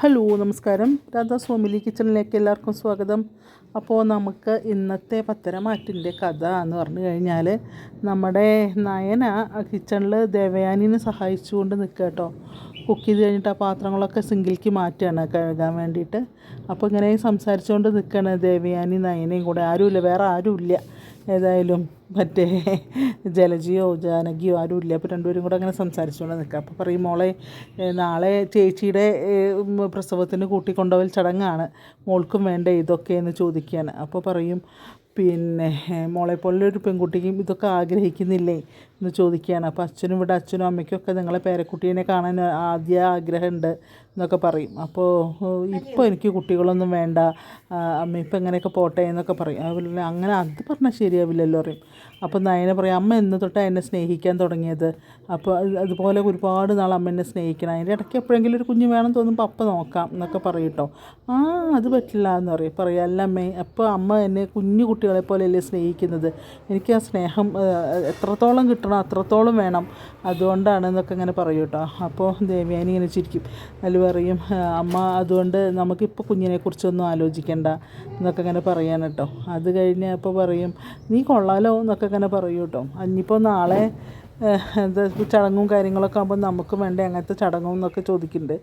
Hello നമസ്കാരം. Radhas family കിച്ചണിലേക്ക് എല്ലാവർക്കും സ്വാഗതം. അപ്പോൾ നമുക്ക് ഇന്നത്തെ പത്തരമാറ്റിന്റെ കഥ എന്ന് പറഞ്ഞു കഴിഞ്ഞാൽ നമ്മുടെ നയന കിച്ചണിൽ ദേവയാനിനെ സഹായിച്ചുകൊണ്ട് നിൽക്കുക കേട്ടോ. കുക്ക് ചെയ്ത് കഴിഞ്ഞിട്ട് ആ പാത്രങ്ങളൊക്കെ സിങ്കിലേക്ക് മാറ്റുകയാണ് കഴുകാൻ വേണ്ടിയിട്ട്. അപ്പോൾ ഇങ്ങനെ സംസാരിച്ചുകൊണ്ട് നിൽക്കുകയാണ് ദേവയാനി നയനയും കൂടെ. ആരുമില്ല വേറെ ആരുമില്ല. ഏതായാലും മറ്റേ ജലജിയോ ജാനകിയോ ആരും ഇല്ല അപ്പോൾ രണ്ടുപേരും കൂടെ അങ്ങനെ സംസാരിച്ചുകൊണ്ട് നിൽക്കുക അപ്പോൾ പറയും മോളെ നാളെ ചേച്ചിയുടെ പ്രസവത്തിന് കൂട്ടിക്കൊണ്ടുപോകൽ ചടങ്ങാണ്. മോൾക്കും വേണ്ട ഇതൊക്കെ എന്ന് ചോദിക്കുകയാണ് അപ്പോൾ പറയും പിന്നെ മോളെ പോലൊരു പെൺകുട്ടിക്കും ഇതൊക്കെ ആഗ്രഹിക്കുന്നില്ലേ? എന്ന് ചോദിക്കുകയാണ്. അപ്പോൾ അച്ഛനും ഇവിടെ അച്ഛനും അമ്മയ്ക്കൊക്കെ നിങ്ങളെ പേരക്കുട്ടീനെ കാണാൻ ആദ്യ ആഗ്രഹമുണ്ട് എന്നൊക്കെ പറയും. അപ്പോൾ ഇപ്പോൾ എനിക്ക് കുട്ടികളൊന്നും വേണ്ട. അമ്മ ഇപ്പം എങ്ങനെയൊക്കെ പോട്ടെ എന്നൊക്കെ പറയും. അതുപോലെ അങ്ങനെ അത് പറഞ്ഞാൽ ശരിയാവില്ലല്ലോ പറയും. അപ്പോൾ നയന പറയും അമ്മ എന്ന് തൊട്ടാണ് എന്നെ സ്നേഹിക്കാൻ തുടങ്ങിയത്. അപ്പോൾ അതുപോലെ ഒരുപാട് നാൾ അമ്മ എന്നെ സ്നേഹിക്കണം. അതിന്റെ ഇടയ്ക്ക് എപ്പോഴെങ്കിലും ഒരു കുഞ്ഞ് വേണം തോന്നുമ്പോൾ അപ്പം നോക്കാം എന്നൊക്കെ പറയും ആ അത് പറ്റില്ല എന്ന് പറയും. പറയും അല്ല അമ്മേ അപ്പോൾ അമ്മ എന്നെ കുഞ്ഞു കുട്ടികളെ പോലെയല്ലേ സ്നേഹിക്കുന്നത്? എനിക്ക് ആ സ്നേഹം എത്രത്തോളം കിട്ടണം അത്രത്തോളം വേണം. അതുകൊണ്ടാണ് എന്നൊക്കെ ഇങ്ങനെ പറയും കേട്ടോ അപ്പോൾ ദേവ്യാനി ഇങ്ങനെ ചിരിക്കും. അതിൽ പറയും അമ്മ അതുകൊണ്ട് നമുക്കിപ്പോൾ കുഞ്ഞിനെക്കുറിച്ചൊന്നും ആലോചിക്കേണ്ട എന്നൊക്കെ ഇങ്ങനെ പറയാൻ കേട്ടോ അത് കഴിഞ്ഞ് അപ്പോൾ പറയും നീ കൊള്ളാലോ എന്നൊക്കെ ഇങ്ങനെ പറയും കേട്ടോ ഇനിയിപ്പോൾ നാളെ എന്താ ചടങ്ങും കാര്യങ്ങളൊക്കെ ആകുമ്പോൾ നമുക്ക് വേണ്ട അങ്ങനത്തെ ചടങ്ങും എന്നൊക്കെ ചോദിക്കുന്നുണ്ട്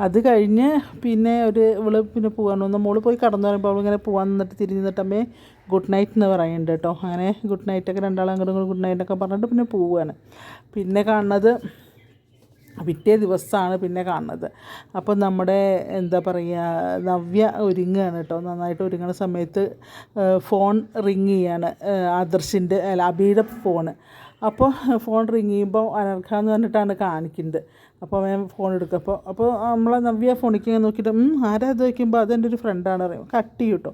അത് കഴിഞ്ഞ് പിന്നെ ഒരു ഇവൾ പിന്നെ പോകാൻ വന്ന മോൾ പോയി കടന്നു പറയുമ്പോൾ അവളിങ്ങനെ പോകാൻ നിന്നിട്ട് തിരിഞ്ഞ് നിന്നിട്ട് അമ്മേ ഗുഡ് നൈറ്റ് എന്ന് പറയുന്നുണ്ട് കേട്ടോ. അങ്ങനെ ഗുഡ് നൈറ്റൊക്കെ രണ്ടാളും അങ്ങോട്ടും ഗുഡ് ഗുഡ് നൈറ്റൊക്കെ പറഞ്ഞിട്ട് പിന്നെ പോവുകയാണ് പിന്നെ കാണുന്നത് പിറ്റേ ദിവസമാണ് പിന്നെ കാണുന്നത്. അപ്പോൾ നമ്മുടെ എന്താ പറയുക നവ്യ ഒരുങ്ങുകയാണ് കേട്ടോ. നന്നായിട്ട് ഒരുങ്ങുന്ന സമയത്ത് ഫോൺ റിങ് ചെയ്യാണ് ആദർശിന്റെ അല്ല അബിയുടെ ഫോണ് അപ്പോൾ ഫോൺ റിങ് ചെയ്യുമ്പോൾ അനർഘ എന്ന് പറഞ്ഞിട്ടാണ് കാണിക്കുന്നത്. അപ്പോൾ അവൻ ഫോൺ എടുക്കുക അപ്പോൾ അപ്പോൾ നമ്മളെ നവ്യ ഫോണിക്ക് നോക്കിയിട്ട് ആരാ ഇത്? വയ്ക്കുമ്പോൾ അതെന്റെ ഒരു ഫ്രണ്ടാണ് അറിയാം കട്ടി ചെയ്യും കേട്ടോ.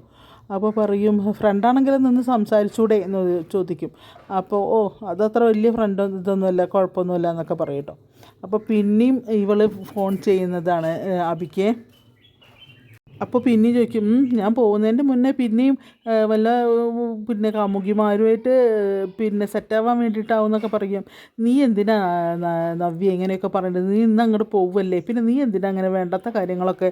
അപ്പോൾ പറയും ഫ്രണ്ടാണെങ്കിലും നിന്ന് സംസാരിച്ചൂടെ? എന്ന് ചോദിക്കും. അപ്പോൾ ഓ അതത്ര വലിയ ഫ്രണ്ട് ഇതൊന്നുമല്ല കുഴപ്പമൊന്നുമില്ല എന്നൊക്കെ പറയും അപ്പോൾ പിന്നെയും ഇവൾ ഫോൺ ചെയ്യുന്നതാണ് അബിക്ക്. അപ്പോൾ പിന്നെയും ചോദിക്കും "ഉം, ഞാൻ പോകുന്നതിന്റെ മുന്നേ പിന്നെയും വല്ല പിന്നെ കാമുകിമാരുമായിട്ട് പിന്നെ സെറ്റാവാൻ വേണ്ടിയിട്ടാവും എന്നൊക്കെ പറയും. നീ എന്തിനാ നവ്യ എങ്ങനെയൊക്കെ പറയുന്നത് നീ ഇന്ന് അങ്ങോട്ട് പോവല്ലേ? പിന്നെ നീ എന്തിനാ അങ്ങനെ വേണ്ടാത്ത കാര്യങ്ങളൊക്കെ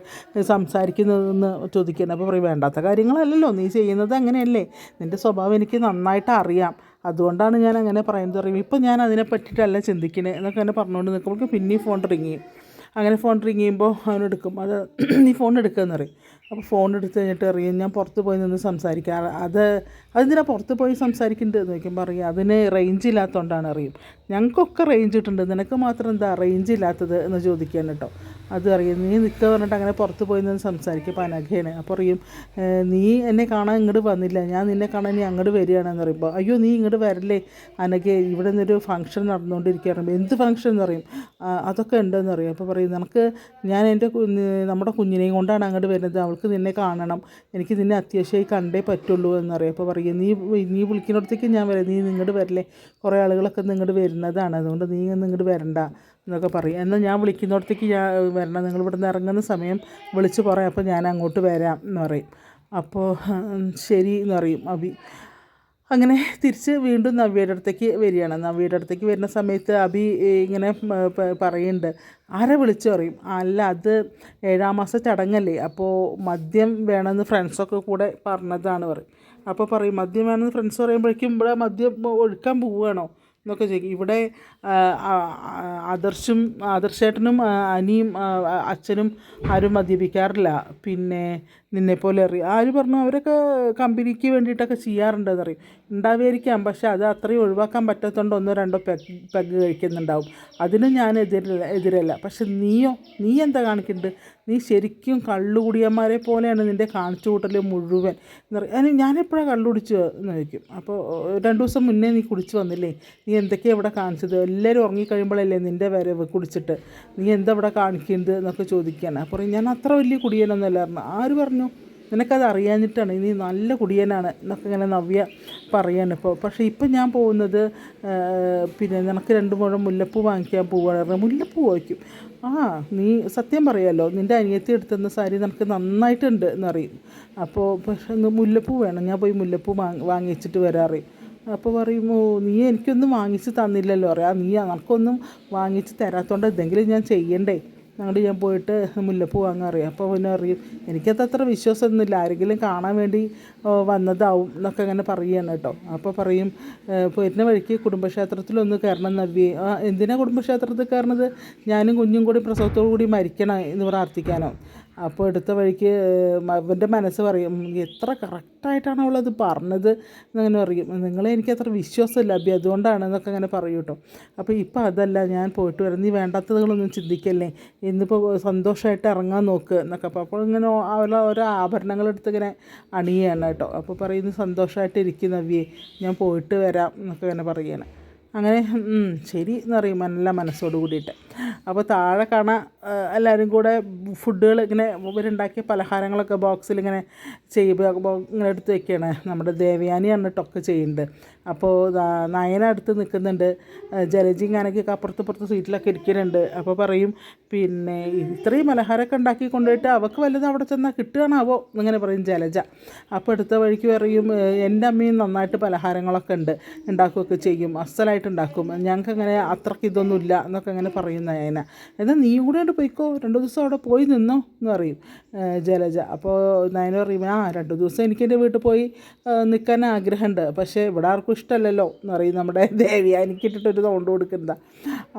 സംസാരിക്കുന്നതെന്ന് ചോദിക്കുന്നത് അപ്പോൾ പറയും വേണ്ടാത്ത കാര്യങ്ങളല്ലല്ലോ നീ ചെയ്യുന്നത് അങ്ങനെയല്ലേ? നിന്റെ സ്വഭാവം എനിക്ക് നന്നായിട്ട് അറിയാം. അതുകൊണ്ടാണ് ഞാൻ അങ്ങനെ പറയുന്നത്. പറയും ഇപ്പം ഞാൻ അതിനെ പറ്റിയിട്ടല്ല ചിന്തിക്കണേ എന്നൊക്കെ അങ്ങനെ പറഞ്ഞുകൊണ്ട് നിൽക്കുമ്പോൾ പിന്നെയും ഫോൺ റിങ് ചെയ്യും. അങ്ങനെ ഫോൺ റിങ് ചെയ്യുമ്പോൾ അവനെടുക്കും അത് നീ ഫോൺ എടുക്കുകയെന്ന് പറയും. അപ്പോൾ ഫോൺ എടുത്ത് കഴിഞ്ഞിട്ട് അറിയും ഞാൻ പുറത്ത് പോയി നിന്ന് സംസാരിക്കാം. അത് അതെന്തിനാ പുറത്ത് പോയി സംസാരിക്കേണ്ടത്? എന്ന് ചോദിക്കുമ്പോൾ അറിയാം അതിന് റേഞ്ച് ഇല്ലാത്തതുകൊണ്ടാണ് അറിയും ഞങ്ങൾക്കൊക്കെ റേഞ്ച് കിട്ടുന്നുണ്ട്. നിനക്ക് മാത്രം എന്താ റേഞ്ച് ഇല്ലാത്തത്? എന്ന് ചോദിക്കാൻ കേട്ടോ. അത് അറിയും. നീ നിൽക്കുക പറഞ്ഞിട്ട് അങ്ങനെ പുറത്ത് പോയി നിന്ന് സംസാരിക്കും അപ്പോൾ അനഘയാണ് അപ്പോൾ അറിയും നീ എന്നെ കാണാൻ ഇങ്ങോട്ട് വന്നില്ല. ഞാൻ നിന്നെ കാണാൻ നീ അങ്ങോട്ട് വരികയാണെന്ന് പറയുമ്പോൾ അയ്യോ നീ ഇങ്ങോട്ട് വരല്ലേ? അനഘ ഇവിടെ നിന്നൊരു ഫംഗ്ഷൻ നടന്നുകൊണ്ടിരിക്കുകയാണ് എന്ത് ഫംഗ്ഷൻ എന്ന് പറയും? "ആ, അതൊക്കെ ഉണ്ടെന്ന് പറയും. അപ്പോൾ പറയും നമുക്ക് ഞാൻ എന്റെ നമ്മുടെ കുഞ്ഞിനെയും കൊണ്ടാണ് അങ്ങോട്ട് വരുന്നത്. അവൾക്ക് നിന്നെ കാണണം. എനിക്ക് നിന്നെ അത്യാവശ്യമായി കണ്ടേ പറ്റുള്ളൂ എന്നറിയാം അപ്പോൾ പറയും നീ നീ വിളിക്കുന്നിടത്തേക്ക് ഞാൻ വരാം. നീ നിങ്ങോട്ട് വരല്ലേ? കുറേ ആളുകളൊക്കെ നിങ്ങോട്ട് വരുന്നതാണ്. അതുകൊണ്ട് നീ ഇങ്ങോട്ട് വരണ്ട. എന്നൊക്കെ പറയും. എന്നാൽ ഞാൻ വിളിക്കുന്നിടത്തേക്ക് ഞാൻ വരണം. നിങ്ങൾ ഇവിടെ നിന്ന് ഇറങ്ങുന്ന സമയം വിളിച്ച് പറയാം. അപ്പോൾ ഞാൻ അങ്ങോട്ട് വരാം എന്ന് പറയും. അപ്പോൾ ശരി എന്ന് പറയും അബി അങ്ങനെ തിരിച്ച് വീണ്ടും നവ്യയുടെ അടുത്തേക്ക് വരികയാണ്. നവ്യയുടെ അടുത്തേക്ക് വരുന്ന സമയത്ത് അബി ഇങ്ങനെ പറയുന്നുണ്ട്. ആരെ വിളിച്ചു? പറയും. അല്ല അത് ഏഴാം മാസ ചടങ്ങല്ലേ. അപ്പോൾ മദ്യം വേണമെന്ന് ഫ്രണ്ട്സൊക്കെ കൂടെ പറഞ്ഞതാണ് പറയും. അപ്പോൾ പറയും മദ്യം വേണമെന്ന് ഫ്രണ്ട്സ് പറയുമ്പോഴേക്കും ഇവിടെ മദ്യം ഒഴുക്കാൻ പോവുകയാണോ? എന്നൊക്കെ ചോദിക്കും. ഇവിടെ ആദർശും ആദർശേട്ടനും അനിയും അച്ഛനും ആരും മദ്യപിക്കാറില്ല. പിന്നെ നിന്നെപ്പോലെ അറിയാം. ആര് പറഞ്ഞു അവരൊക്കെ കമ്പനിക്ക് വേണ്ടിയിട്ടൊക്കെ ചെയ്യാറുണ്ടെന്ന് അറിയും ഉണ്ടാവുമായിരിക്കാം പക്ഷെ അത് അത്രയും ഒഴിവാക്കാൻ പറ്റാത്തതുകൊണ്ട് ഒന്നോ രണ്ടോ പെഗ് പെഗ് കഴിക്കുന്നുണ്ടാവും. അതിനും ഞാൻ എതിരല്ല എതിരല്ല. പക്ഷെ നീയോ നീ എന്താ കാണിക്കുന്നുണ്ട് നീ ശരിക്കും കള്ളുകുടിയന്മാരെ പോലെയാണ് നിന്റെ കാണിച്ചു കൂട്ടൽ മുഴുവൻ. എന്ന് പറയും. "അതിന് ഞാനെപ്പോഴാണ് കള്ളു കുടിച്ചു എന്ന് ചോദിക്കും. അപ്പോൾ രണ്ട് ദിവസം മുന്നേ നീ കുടിച്ച് വന്നില്ലേ? നീ എന്തൊക്കെയാണ് ഇവിടെ കാണിച്ചത്? എല്ലാവരും ഉറങ്ങിക്കഴിയുമ്പോഴല്ലേ നിന്റെ വരവ് കുടിച്ചിട്ട്? നീ എന്താ ഇവിടെ കാണിക്കുന്നത് എന്നൊക്കെ ചോദിക്കുകയാണ്. അപ്പോൾ ഞാൻ അത്ര വലിയ കുടിയനൊന്നുമല്ലായിരുന്നു ആര് പറഞ്ഞു? നിനക്കത് അറിയാഞ്ഞിട്ടാണ്. നീ നല്ല കുടിയനാണ് എന്നൊക്കെ ഇങ്ങനെ നവ്യ പറയാണ്. ഇപ്പോൾ പക്ഷേ ഇപ്പം ഞാൻ പോകുന്നത് പിന്നെ നിനക്ക് രണ്ട് മുഴം മുല്ലപ്പൂ വാങ്ങിക്കാൻ പോവുകയാണ് മുല്ലപ്പൂ വാങ്ങിക്കും. ആ നീ സത്യം പറയാമല്ലോ നിന്റെ അനിയത്തി എടുത്തുന്ന സാരി നിനക്ക് നന്നായിട്ടുണ്ട് എന്നറിയും. അപ്പോൾ പക്ഷേ മുല്ലപ്പൂ വേണം. ഞാൻ പോയി മുല്ലപ്പൂ വാങ്ങി വാങ്ങിച്ചിട്ട് വരാറിയും അപ്പോൾ പറയുമോ നീ എനിക്കൊന്നും വാങ്ങിച്ച് തന്നില്ലല്ലോ. അറിയാം നീ നിനക്കൊന്നും വാങ്ങിച്ച് തരാത്തോണ്ട് എന്തെങ്കിലും ഞാൻ ചെയ്യണ്ടേ? അങ്ങോട്ട് ഞാൻ പോയിട്ട് മുല്ലപ്പൂ വാങ്ങാൻ അറിയാം. അപ്പോൾ പിന്നെ അറിയും. എനിക്കത് അത്ര വിശ്വാസമൊന്നുമില്ല. ആരെങ്കിലും കാണാൻ വേണ്ടി വന്നതാവും എന്നൊക്കെ അങ്ങനെ പറയുകയാണ് കേട്ടോ. അപ്പോൾ പറയും പോയിരുന്ന വഴിക്ക് കുടുംബക്ഷേത്രത്തിലൊന്ന് കയറണം നവ്യേ. എന്തിനാണ് എന്തിനാ കുടുംബക്ഷേത്രത്തിൽ കയറണത്? ഞാനും കുഞ്ഞും കൂടി പ്രസവത്തോടു കൂടി മരിക്കണം എന്ന് പ്രാർത്ഥിക്കാനോ. അപ്പോൾ എടുത്ത വഴിക്ക് അവന്റെ മനസ്സ് പറയും "ഉം, എത്ര കറക്റ്റായിട്ടാണ് അവളത് പറഞ്ഞത് എന്നങ്ങനെ പറയും. നിങ്ങളെ എനിക്ക് അത്ര വിശ്വാസമില്ല അബി അതുകൊണ്ടാണ് എന്നൊക്കെ അങ്ങനെ പറയും കേട്ടോ. അപ്പോൾ ഇപ്പോൾ അതല്ല ഞാൻ പോയിട്ട് വരാം. നീ വേണ്ടാത്തതുകളൊന്നും ചിന്തിക്കല്ലേ. ഇന്നിപ്പോൾ സന്തോഷമായിട്ട് ഇറങ്ങാൻ നോക്ക് എന്നൊക്കെ. അപ്പോൾ അപ്പോൾ ഇങ്ങനെ അവളെ ഓരോ ആഭരണങ്ങളെടുത്ത് ഇങ്ങനെ അണിയാണ് കേട്ടോ. അപ്പോൾ പറയുന്നു സന്തോഷമായിട്ട് ഇരിക്കും നവ്യേ ഞാൻ പോയിട്ട് വരാം എന്നൊക്കെ ഇങ്ങനെ പറയുകയാണ്. അങ്ങനെ ശരി എന്ന് പറയും നല്ല മനസ്സോട് കൂടിയിട്ട്. അപ്പോൾ താഴെ കാണാൻ എല്ലാവരും കൂടെ ഫുഡുകൾ ഇങ്ങനെ ഇവരുണ്ടാക്കിയ പലഹാരങ്ങളൊക്കെ ബോക്സിൽ ഇങ്ങനെ ചെയ്യുമ്പോൾ ഇങ്ങനെ എടുത്ത് വെക്കുകയാണ് നമ്മുടെ ദേവയാനി എന്നിട്ടൊക്കെ ചെയ്യുന്നുണ്ട്. അപ്പോൾ നയന അടുത്ത് നിൽക്കുന്നുണ്ട് ജലജി ഇങ്ങനെയൊക്കെ അപ്പുറത്ത് ഇപ്പുറത്ത് സീറ്റിലൊക്കെ ഇരിക്കുന്നുണ്ട്. അപ്പോൾ പറയും പിന്നെ ഇത്രയും പലഹാരമൊക്കെ ഉണ്ടാക്കി കൊണ്ടുപോയിട്ട് അവൾക്ക് വല്ലതും അവിടെ ചെന്നാൽ കിട്ടുകയാണാവോ? എന്നിങ്ങനെ പറയും ജലജ. അപ്പോൾ എടുത്ത വഴിക്ക് പറയും എന്റെ അമ്മയും നന്നായിട്ട് പലഹാരങ്ങളൊക്കെ ഉണ്ട്. ഉണ്ടാക്കുകയൊക്കെ ചെയ്യും. അസലായിട്ട് ഉണ്ടാക്കും. ഞങ്ങൾക്ക് അങ്ങനെ അത്രയ്ക്ക് ഇതൊന്നുമില്ല എന്നൊക്കെ അങ്ങനെ പറയും നയന. എന്നാൽ നീ കൂടെ അവിടെ പോയിക്കോ. രണ്ട് ദിവസം അവിടെ പോയി നിന്നോ എന്ന് പറയും ജലജ. അപ്പോൾ നയന പറയും ആ രണ്ട് ദിവസം എനിക്ക് എന്റെ വീട്ടിൽ പോയി നിൽക്കാൻ ആഗ്രഹമുണ്ട്. പക്ഷേ ഇവിടെ ആർക്കും ഇഷ്ടമല്ലല്ലോ എന്ന് പറയും നമ്മുടെ ദേവിയ എനിക്കിട്ടിട്ടൊരു സൗണ്ട് കൊടുക്കുന്നത്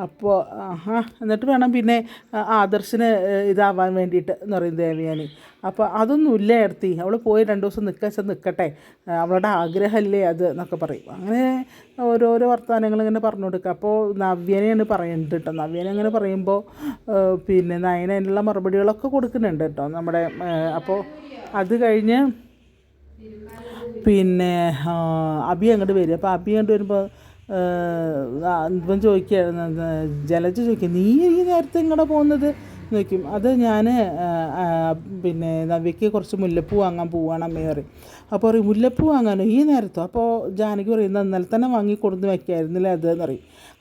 അപ്പോൾ ആഹാ എന്നിട്ട് വേണം പിന്നെ ആ, ആദർശിന് ഇതാവാൻ വേണ്ടിയിട്ട് എന്ന് പറയും ദേവയാനി. അപ്പോൾ അതൊന്നും ഇല്ല അവൾ പോയി രണ്ട് ദിവസം നിൽക്കാൻ വെച്ചാൽ നിൽക്കട്ടെ അവളുടെ ആഗ്രഹമല്ലേ അത് എന്നൊക്കെ പറയും. അങ്ങനെ ഓരോരോ വർത്തമാനങ്ങൾ ഇങ്ങനെ പറഞ്ഞു കൊടുക്കുക അപ്പോൾ നവ്യനെയാണ് പറയുന്നത് കേട്ടോ നവ്യനെ അങ്ങനെ പറയുമ്പോൾ പിന്നെ നയന അതിനുള്ള മറുപടികളൊക്കെ കൊടുക്കുന്നുണ്ട് കേട്ടോ നമ്മുടെ അപ്പോൾ അത് കഴിഞ്ഞ് പിന്നെ അബി അങ്ങോട്ട് വരും. അപ്പോൾ അബി അങ്ങോട്ട് വരുമ്പോൾ ഇപ്പം ചോദിക്കുക ജലജ ചോദിക്കുക നീ ഈ നേരത്തെ ഇങ്ങോട്ട് പോകുന്നത്? ചോദിക്കും അത് ഞാൻ പിന്നെ നവ്യക്ക് കുറച്ച് മുല്ലപ്പൂ വാങ്ങാൻ പോവുകയാണ് അമ്മ പറയും. അപ്പോൾ പറയും മുല്ലപ്പൂ വാങ്ങാനോ? ഈ നേരത്തോ? അപ്പോൾ ജാനകി പറയും "എന്നാ ഇന്നലെ തന്നെ വാങ്ങി കൊടുന്ന് വയ്ക്കായിരുന്നില്ലേ അത്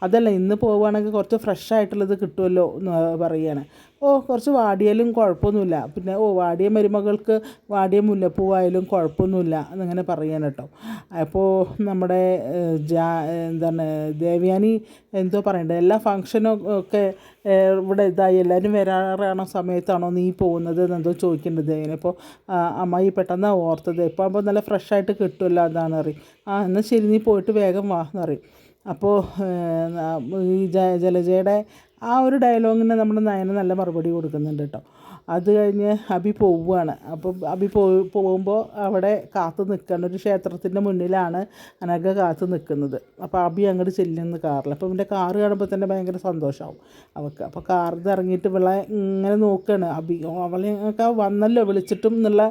അതല്ല ഇന്ന് പോവുകയാണെങ്കിൽ കുറച്ച് ഫ്രഷ് ആയിട്ടുള്ളത് കിട്ടുമല്ലോ എന്ന് പറയുകയാണ് ഓ കുറച്ച് വാടിയാലും കുഴപ്പമൊന്നുമില്ല. പിന്നെ ഓ വാടിയ മരുമകൾക്ക് വാടിയ മുല്ലപ്പൂവായാലും കുഴപ്പമൊന്നുമില്ല എന്നിങ്ങനെ പറയാൻ കേട്ടോ. അപ്പോൾ നമ്മുടെ ജാ എന്താണ് ദേവ്യാനി എന്തോ പറയണ്ടേ. എല്ലാ ഫങ്ഷനും ഒക്കെ ഇവിടെ ഇതായി. എല്ലാവരും വരാറാണോ സമയത്താണോ നീ പോകുന്നത് എന്നെന്തോ ചോദിക്കേണ്ടത് അതിനിപ്പോൾ അമ്മായി പെട്ടെന്ന് ഓർത്തത്. ഇപ്പോൾ ആകുമ്പോൾ നല്ല ഫ്രഷ് ആയിട്ട് കിട്ടുമല്ലോ അതാണ് അറിയും ആ എന്നാൽ ശരി നീ പോയിട്ട് വേഗം വാ എന്ന് പറയും. അപ്പോൾ ഈ ജലജയുടെ ആ ഒരു ഡയലോഗിന് നമ്മുടെ നയന നല്ല മറുപടി കൊടുക്കുന്നുണ്ട് കേട്ടോ. അത് കഴിഞ്ഞ് അബി പോവുകയാണ് അപ്പോൾ അബി പോ പോകുമ്പോൾ അവിടെ കാത്തു നിൽക്കുന്ന ഒരു ക്ഷേത്രത്തിന്റെ മുന്നിലാണ് അനഘ കാത്തു നിൽക്കുന്നത്. അപ്പോൾ അബി അങ്ങോട്ട് ചെല്ലുന്ന കാറിൽ. അപ്പോൾ ഇവന്റെ കാറ് കാണുമ്പോൾ തന്നെ ഭയങ്കര സന്തോഷമാവും അവൾക്ക്. അപ്പോൾ കാറിൽ നിന്ന് ഇറങ്ങിയിട്ട് ഇവളെ ഇങ്ങനെ നോക്കുകയാണ് അബി. അവളെ വന്നല്ലോ വിളിച്ചിട്ടും എന്നുള്ള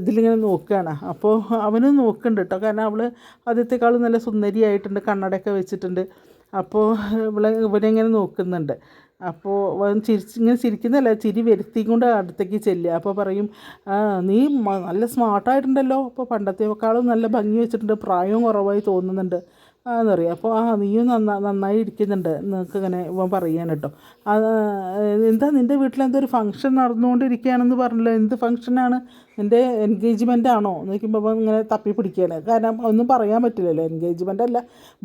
ഇതിലിങ്ങനെ നോക്കുകയാണ് അപ്പോൾ അവനും നോക്കുന്നുണ്ട് കേട്ടോ. കാരണം അവൾ ആദ്യത്തെക്കാളും നല്ല സുന്ദരിയായിട്ടുണ്ട് കണ്ണടയൊക്കെ വെച്ചിട്ടുണ്ട്. അപ്പോൾ ഇവളെ ഇവനെങ്ങനെ നോക്കുന്നുണ്ട്. അപ്പോൾ ചിരിച്ച് ഇങ്ങനെ ചിരിക്കുന്നതല്ല ചിരി വരുത്തി കൊണ്ട് അടുത്തേക്ക് ചെല്ലുക അപ്പോൾ പറയും നീ നല്ല സ്മാർട്ടായിട്ടുണ്ടല്ലോ അപ്പോൾ പണ്ടത്തെക്കാളും നല്ല ഭംഗി വെച്ചിട്ടുണ്ട്. പ്രായവും കുറവായി തോന്നുന്നുണ്ട്. എന്നറിയാം അപ്പോൾ ആ നീയും നന്നാ നന്നായി ഇരിക്കുന്നുണ്ട്. നിങ്ങൾക്ക് ഇങ്ങനെ ഇവൻ പറയാൻ കേട്ടോ അത് എന്താ നിന്റെ വീട്ടിൽ എന്തോ ഒരു ഫംഗ്ഷൻ നടന്നുകൊണ്ടിരിക്കുകയാണെന്ന് പറഞ്ഞല്ലോ? എന്ത് ഫംഗ്ഷനാണ് നിന്റെ എൻഗേജ്മെന്റ് ആണോ? എന്ന് നോക്കുമ്പോൾ ഇങ്ങനെ തപ്പി പിടിക്കുകയാണ്. കാരണം ഒന്നും പറയാൻ പറ്റില്ലല്ലോ. എൻഗേജ്മെന്റ് അല്ല.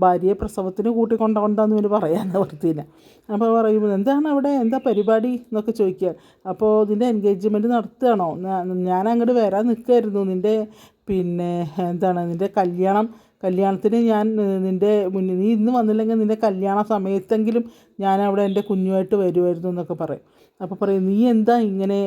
ഭാര്യയെ പ്രസവത്തിന് കൂട്ടിക്കൊണ്ടുകൊണ്ടാന്ന് ഇവന് പറയാൻ വൃത്തിയില്ല അപ്പോൾ പറയുമ്പോൾ എന്താണ് അവിടെ? എന്താ പരിപാടി? എന്നൊക്കെ ചോദിക്കുക. അപ്പോൾ നിന്റെ എൻഗേജ്മെന്റ് നടത്തുകയാണോ? ഞാൻ അങ്ങോട്ട് വരാൻ നിൽക്കുമായിരുന്നു നിന്റെ പിന്നെ എന്താണ് നിന്റെ കല്യാണം കല്യാണത്തിന് ഞാൻ നിന്റെ മുന്നിൽ നീ ഇന്ന് വന്നില്ലെങ്കിൽ നിന്റെ കല്യാണ സമയത്തെങ്കിലും ഞാൻ അവിടെ എന്റെ കുഞ്ഞുമായിട്ട് വരുമായിരുന്നു എന്നൊക്കെ പറയും. അപ്പോൾ പറയും നീ എന്താ ഇങ്ങനെ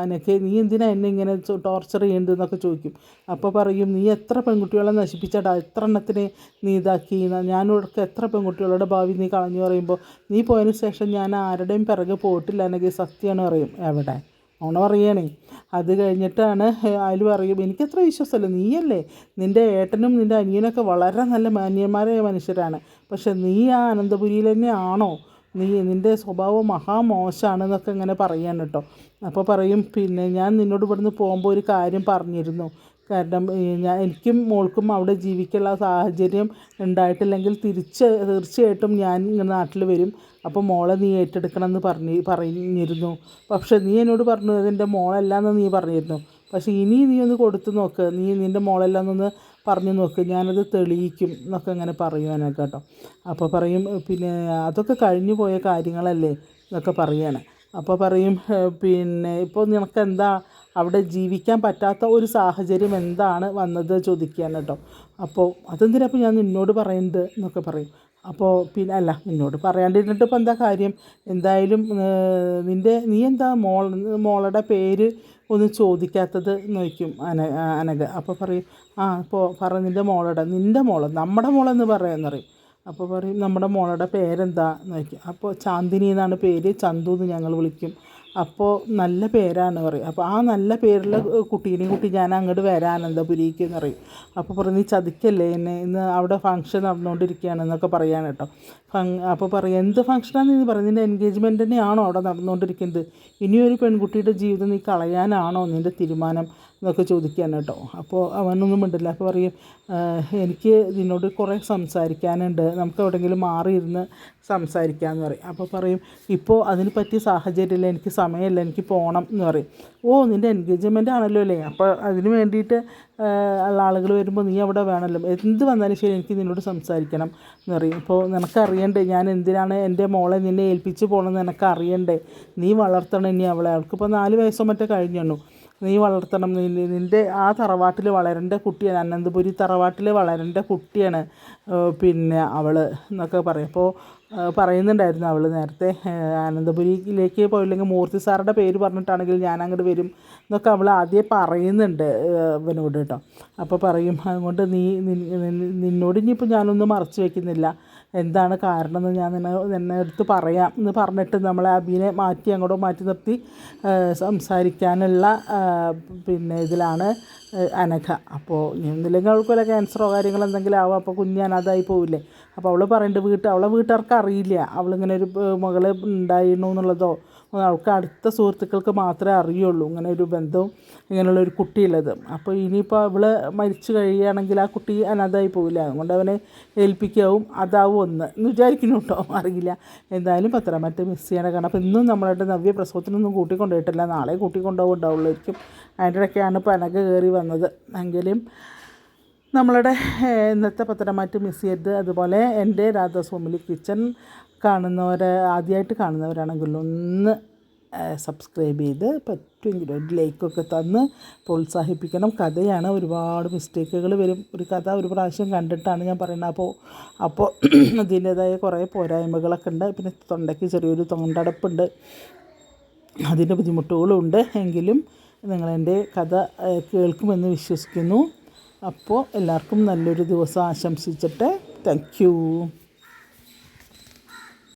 അനക്ക് നീ എന്തിനാ എന്നെ ഇങ്ങനെ ടോർച്ചർ ചെയ്യേണ്ടതെന്നൊക്കെ ചോദിക്കും. അപ്പോൾ പറയും നീ എത്ര പെൺകുട്ടികളെ നശിപ്പിച്ചടാ? എത്ര എണ്ണത്തിനെ നീ ഇതാക്കി? ഞാനിവിടൊക്കെ എത്ര പെൺകുട്ടികളുടെ ഭാവി നീ കളഞ്ഞു? പറയുമ്പോൾ നീ പോയതിന് ശേഷം ഞാൻ ആരുടെയും പിറകെ പോയിട്ടില്ല എനിക്ക് സത്യമാണ്? പറയും എവിടെ? ഓണ പറയണേ അത് കഴിഞ്ഞിട്ടാണ് അതിൽ പറയും എനിക്കത്ര വിശ്വാസമല്ല. നീയല്ലേ? നിന്റെ ഏട്ടനും നിന്റെ അനിയനൊക്കെ വളരെ നല്ല മാന്യന്മാരായ മനുഷ്യരാണ്. പക്ഷെ നീ ആ അനന്തപുരിയിൽ തന്നെ ആണോ നീ നിന്റെ സ്വഭാവം മഹാമോശമാണെന്നൊക്കെ ഇങ്ങനെ പറയാൻ കേട്ടോ. അപ്പോൾ പറയും പിന്നെ ഞാൻ നിന്നോട് ഇവിടുന്ന് പോകുമ്പോൾ ഒരു കാര്യം പറഞ്ഞിരുന്നു. കാരണം ഞാൻ എനിക്കും മോൾക്കും അവിടെ ജീവിക്കാനുള്ള സാഹചര്യം ഉണ്ടായിട്ടില്ലെങ്കിൽ തിരിച്ച് തീർച്ചയായിട്ടും ഞാൻ നാട്ടിൽ വരും. അപ്പോൾ മോളെ നീ ഏറ്റെടുക്കണം എന്ന് പറഞ്ഞ് പറഞ്ഞിരുന്നു. പക്ഷേ നീ എന്നോട് പറഞ്ഞു അതെന്റെ മോളല്ലാന്ന് നീ പറഞ്ഞിരുന്നു. പക്ഷേ ഇനി നീ ഒന്ന് കൊടുത്തു നോക്ക്. നീ നിന്റെ മോളല്ലാന്നൊന്ന് പറഞ്ഞു നോക്ക്. ഞാനത് തെളിയിക്കും എന്നൊക്കെ ഇങ്ങനെ പറയുവാനൊക്കെ കേട്ടോ. അപ്പോൾ പറയും പിന്നെ അതൊക്കെ കഴിഞ്ഞു പോയ കാര്യങ്ങളല്ലേ? എന്നൊക്കെ പറയാണ്. അപ്പോൾ പറയും പിന്നെ ഇപ്പോൾ നിനക്ക് എന്താ അവിടെ ജീവിക്കാൻ പറ്റാത്ത ഒരു സാഹചര്യം എന്താണ് വന്നത് ചോദിക്കുകയാണ് കേട്ടോ. അപ്പോൾ അതെന്തിനാ അപ്പോൾ ഞാൻ നിന്നോട് പറയുന്നത് എന്നൊക്കെ പറയും. അപ്പോൾ പിന്നെ അല്ല നിന്നോട് പറയാണ്ടിരുന്നിട്ട് ഇപ്പോൾ എന്താ കാര്യം? എന്തായാലും നിന്റെ നീ എന്താ മോൾ മോളുടെ പേര് ഒന്ന് ചോദിക്കാത്തത് നോക്കും അന അനക അപ്പോൾ പറയും ആ ഇപ്പോൾ പറ നിന്റെ മോളുടെ നിന്റെ മോൾ നമ്മുടെ മോളെന്ന് പറയാമെന്ന് പറയും. അപ്പോൾ പറയും നമ്മുടെ മോളുടെ പേരെന്താ? നോക്കി. അപ്പോൾ ചാന്ദിനി എന്നാണ് പേര്. ചന്തു എന്ന് ഞങ്ങൾ വിളിക്കും. അപ്പോൾ നല്ല പേരാണ് പറയും. അപ്പോൾ ആ നല്ല പേരുള്ള കുട്ടീനെയും കുട്ടി ഞാൻ അങ്ങോട്ട് വരാം അനന്തപുരിക്ക് എന്ന് പറയും. അപ്പോൾ പറഞ്ഞ് നീ ചതിക്കല്ലേ എന്നെ? ഇന്ന് അവിടെ ഫംഗ്ഷൻ നടന്നുകൊണ്ടിരിക്കുകയാണ് എന്നൊക്കെ പറയാൻ കേട്ടോ അപ്പോൾ പറയും എന്ത് ഫംഗ്ഷനാണെന്ന് നീ പറയുന്നത്? നിന്റെ എൻഗേജ്മെന്റ് തന്നെയാണോ അവിടെ നടന്നുകൊണ്ടിരിക്കുന്നത് ഇനിയൊരു പെൺകുട്ടിയുടെ ജീവിതം നീ കളയാനാണോ നിന്റെ തീരുമാനം? എന്നൊക്കെ ചോദിക്കാൻ കേട്ടോ. അപ്പോൾ അവനൊന്നും മിണ്ടില്ല. അപ്പോൾ പറയും എനിക്ക് നിന്നോട് കുറേ സംസാരിക്കാനുണ്ട്. നമുക്ക് എവിടെയെങ്കിലും മാറിയിരുന്ന് സംസാരിക്കാമെന്ന് പറയും. അപ്പോൾ പറയും ഇപ്പോൾ അതിന് പറ്റിയ സാഹചര്യമില്ല. എനിക്ക് സമയമില്ല എനിക്ക് പോകണം എന്ന് പറയും. ഓ നിന്റെ എൻഗേജ്മെന്റ് ആണല്ലോ അല്ലേ? അപ്പോൾ അതിന് വേണ്ടിയിട്ട് ഉള്ള ആളുകൾ വരുമ്പോൾ നീ അവിടെ വേണമല്ലോ എന്ത് വന്നാലും ശരി എനിക്ക് നിന്നോട് സംസാരിക്കണം എന്ന് പറയും. അപ്പോൾ നിനക്കറിയണ്ടേ ഞാൻ എന്തിനാണ് എന്റെ മോളെ നിന്നെ ഏൽപ്പിച്ച് പോകണമെന്ന് നിനക്കറിയണ്ടേ? നീ വളർത്തണം ഇനി അവളെ. അവൾക്കിപ്പോൾ നാല് വയസ്സോ മറ്റോ കഴിഞ്ഞു നീ വളർത്തണം. നി- നിന്റെ ആ തറവാട്ടിൽ വളരേണ്ട കുട്ടിയാണ്. അനന്തപുരി തറവാട്ടിൽ വളരേണ്ട കുട്ടിയാണ്. പിന്നെ അവൾ എന്നൊക്കെ പറയും. അപ്പോൾ പറയുന്നുണ്ടായിരുന്നു അവൾ നേരത്തെ അനന്തപുരിയിലേക്ക് പോയില്ലെങ്കിൽ മൂർത്തി സാറുടെ പേര് പറഞ്ഞിട്ടാണെങ്കിൽ ഞാൻ അങ്ങോട്ട് വരും എന്നൊക്കെ അവൾ ആദ്യം പറയുന്നുണ്ട് ഇവനോട് കേട്ടോ. അപ്പോൾ പറയും അതുകൊണ്ട് നീ നിന്നോട് ഇനിയിപ്പോൾ ഞാനൊന്നും മറച്ചു വെക്കുന്നില്ല. എന്താണ് കാരണം എന്ന് ഞാൻ നിന്നെ നിന്നെ എടുത്ത് പറയാം. എന്ന് പറഞ്ഞിട്ട് നമ്മളെ അബീനെ മാറ്റി അങ്ങോട്ട് മാറ്റി നിർത്തി സംസാരിക്കാനുള്ള പിന്നെ ഇതിലാണ് അനഘ. അപ്പോൾ എന്തെങ്കിലും അവൾക്ക് വല്ല ക്യാൻസറോ കാര്യങ്ങളോ എന്തെങ്കിലും ആവാം അപ്പോൾ കുഞ്ഞ് അനാഥായി പോവില്ലേ? അപ്പോൾ അവൾ പറയുന്നുണ്ട് വീട്ട് അവളെ വീട്ടുകാർക്ക് അറിയില്ല. അവളിങ്ങനെ ഒരു മകൾ ഉണ്ടായിരുന്നു എന്നുള്ളതോ അവൾക്ക് അടുത്ത സുഹൃത്തുക്കൾക്ക് മാത്രമേ അറിയുള്ളൂ. ഇങ്ങനെ ഒരു ബന്ധവും ഇങ്ങനെയുള്ള ഒരു കുട്ടിയുള്ളത് അപ്പോൾ ഇനിയിപ്പോൾ അവൾ മരിച്ചു കഴിയുകയാണെങ്കിൽ ആ കുട്ടി അനാഥായി പോവില്ല. അതുകൊണ്ട് അവനെ ഏൽപ്പിക്കാവും. അതാവും ഒന്ന്. എന്ന് വിചാരിക്കുന്നു കേട്ടോ. അറിയില്ല. എന്തായാലും പത്തനംതിട്ട മിസ് ചെയ്യണ കാരണം അപ്പോൾ ഇന്നും നമ്മളുടെ നവ്യ പ്രസവത്തിനൊന്നും കൂട്ടിക്കൊണ്ടുപോയിട്ടില്ല നാളെ കൂട്ടിക്കൊണ്ടുപോകുണ്ടാവുള്ളായിരിക്കും അതിന്റെ ഇടയ്ക്കാണ് അനക കയറി വന്നത്. എങ്കിലും നമ്മളുടെ ഇന്നത്തെ പത്തനംതിട്ട മിസ് ചെയ്ത് അതുപോലെ എന്റെ രാധാസ്വാമിലി കിച്ചൺ കാണുന്നവർ ആദ്യമായിട്ട് കാണുന്നവരാണെങ്കിൽ ഒന്ന് സബ്സ്ക്രൈബ് ചെയ്ത് പറ്റുമെങ്കിൽ ഒരു ലൈക്കൊക്കെ തന്ന് പ്രോത്സാഹിപ്പിക്കണം. കഥയാണ് ഒരുപാട് മിസ്റ്റേക്കുകൾ വരും. ഒരു കഥ ഒരു പ്രാവശ്യം കണ്ടിട്ടാണ് ഞാൻ പറയുന്നത്. അപ്പോൾ അപ്പോൾ അതിന്റേതായ കുറേ പോരായ്മകളൊക്കെ ഉണ്ട്. പിന്നെ തൊണ്ടയ്ക്ക് ചെറിയൊരു തൊണ്ടടപ്പുണ്ട്. അതിന്റെ ബുദ്ധിമുട്ടുകളുണ്ട്. എങ്കിലും നിങ്ങളെന്റെ കഥ കേൾക്കുമെന്ന് വിശ്വസിക്കുന്നു. അപ്പോൾ എല്ലാവർക്കും നല്ലൊരു ദിവസം ആശംസിച്ചിട്ട് താങ്ക്